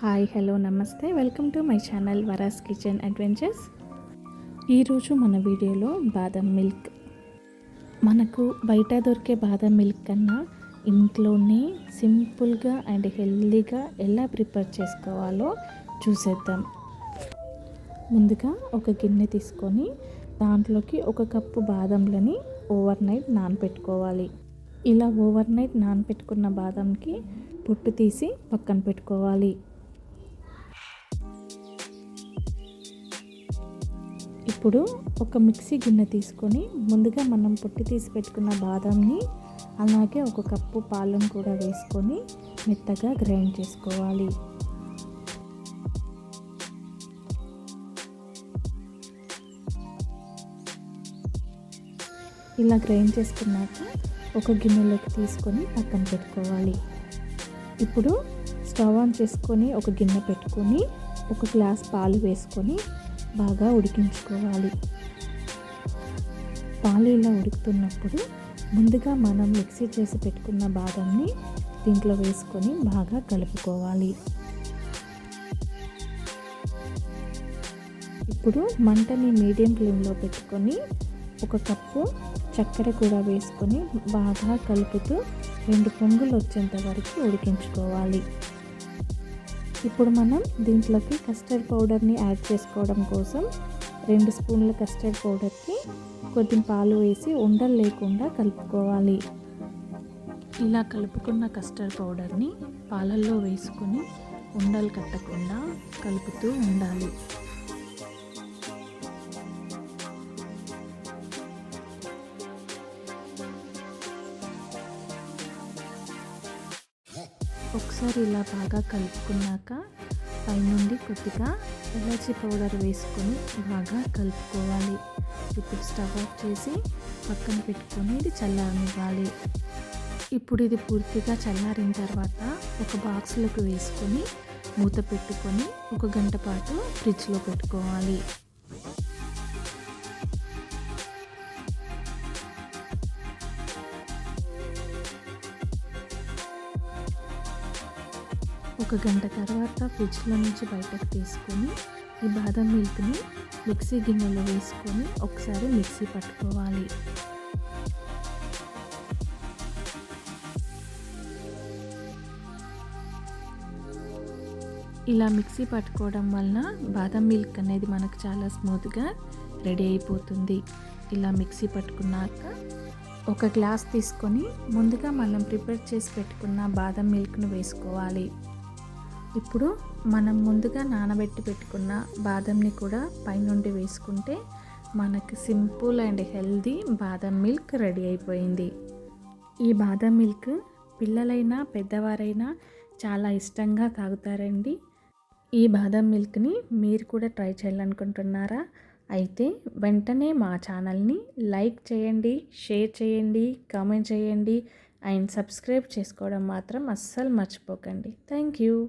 Hi hello నమస్తే. Welcome to my channel Vara's kitchen adventures. ఈరోజు మన వీడియోలో బాదం మిల్క్. మనకు బయట దొరికే బాదం మిల్క్ కన్నా ఇంట్లోనే సింపుల్గా అండ్ హెల్దీగా ఎలా ప్రిపేర్ చేసుకోవాలో చూసేద్దాం. ముందుగా ఒక గిన్నె తీసుకొని దాంట్లోకి ఒక కప్పు బాదంలని ఓవర్ నైట్ నానపెట్టుకోవాలి. ఇలా ఓవర్ నైట్ నానపెట్టుకున్న బాదంకి పొట్టు తీసి పక్కన పెట్టుకోవాలి. ఇప్పుడు ఒక మిక్సీ గిన్నె తీసుకొని ముందుగా మనం పొట్టి తీసి పెట్టుకున్న బాదంని అలాగే ఒక కప్పు పాలను కూడా వేసుకొని మెత్తగా గ్రైండ్ చేసుకోవాలి. ఇలా గ్రైండ్ చేసుకున్నాక ఒక గిన్నెలోకి తీసుకొని పక్కన పెట్టుకోవాలి. ఇప్పుడు స్టవ్ ఆన్ చేసుకొని ఒక గిన్నె పెట్టుకొని ఒక గ్లాస్ పాలు వేసుకొని బాగా ఉడికించుకోవాలి. పాలు ఇలా ఉడుకుతున్నప్పుడు ముందుగా మనం మిక్సీ చేసి పెట్టుకున్న బాదంని దీంట్లో వేసుకొని బాగా కలుపుకోవాలి. ఇప్పుడు మంటని మీడియం ఫ్లేమ్లో పెట్టుకొని ఒక కప్పు చక్కెర కూడా వేసుకొని బాగా కలుపుతూ రెండు పొంగులు వచ్చేంత వరకు ఉడికించుకోవాలి. ఇప్పుడు మనం దీంట్లోకి కస్టర్డ్ పౌడర్ని యాడ్ చేసుకోవడం కోసం రెండు స్పూన్ల కస్టర్డ్ పౌడర్కి కొద్ది పాలు వేసి ఉండలు లేకుండా కలుపుకోవాలి. ఇలా కలుపుకున్న కస్టర్డ్ పౌడర్ని పాలల్లో వేసుకొని ఉండలు కట్టకుండా కలుపుతూ ఉండాలి. ఒకసారి ఇలా బాగా కలుపుకున్నాక పైనుండి కొద్దిగా ఎలర్జీ పౌడర్ వేసుకొని బాగా కలుపుకోవాలి. ఇప్పుడు స్టవ్ ఆఫ్ చేసి పక్కన పెట్టుకొని ఇది చల్లారనివ్వాలి. ఇప్పుడు ఇది పూర్తిగా చల్లారిన తర్వాత ఒక బాక్స్లోకి వేసుకొని మూత పెట్టుకొని ఒక గంట పాటు ఫ్రిడ్జ్లో పెట్టుకోవాలి. ఒక గంట తర్వాత ఫ్రిడ్జ్లో నుంచి బయటకు తీసుకొని ఈ బాదం మిల్క్ని మిక్సీ గిన్నెలో వేసుకొని ఒకసారి మిక్సీ పట్టుకోవాలి. ఇలా మిక్సీ పట్టుకోవడం వలన బాదం మిల్క్ అనేది మనకు చాలా స్మూత్గా రెడీ అయిపోతుంది. ఇలా మిక్సీ పట్టుకున్నాక ఒక గ్లాస్ తీసుకొని ముందుగా మనం ప్రిపేర్ చేసి పెట్టుకున్న బాదం మిల్క్ను వేసుకోవాలి. ఇప్పుడు మనం ముందుగా నానబెట్టి పెట్టుకున్న బాదంని కూడా పైనుండి వేసుకుంటే మనకి simple and healthy badam milk ready అయిపోయింది. ఈ బాదం మిల్క్ పిల్లలైనా పెద్దవారైనా చాలా ఇష్టంగా తాగుతారండి. ఈ బాదం మిల్క్ని మీరు కూడా ట్రై చేయాలనుకుంటున్నారా? అయితే వెంటనే మా ఛానల్ని లైక్ చేయండి షేర్ చేయండి కామెంట్ చేయండి అండ్ సబ్స్క్రైబ్ చేసుకోవడం మాత్రం అస్సలు మర్చిపోకండి. Thank you.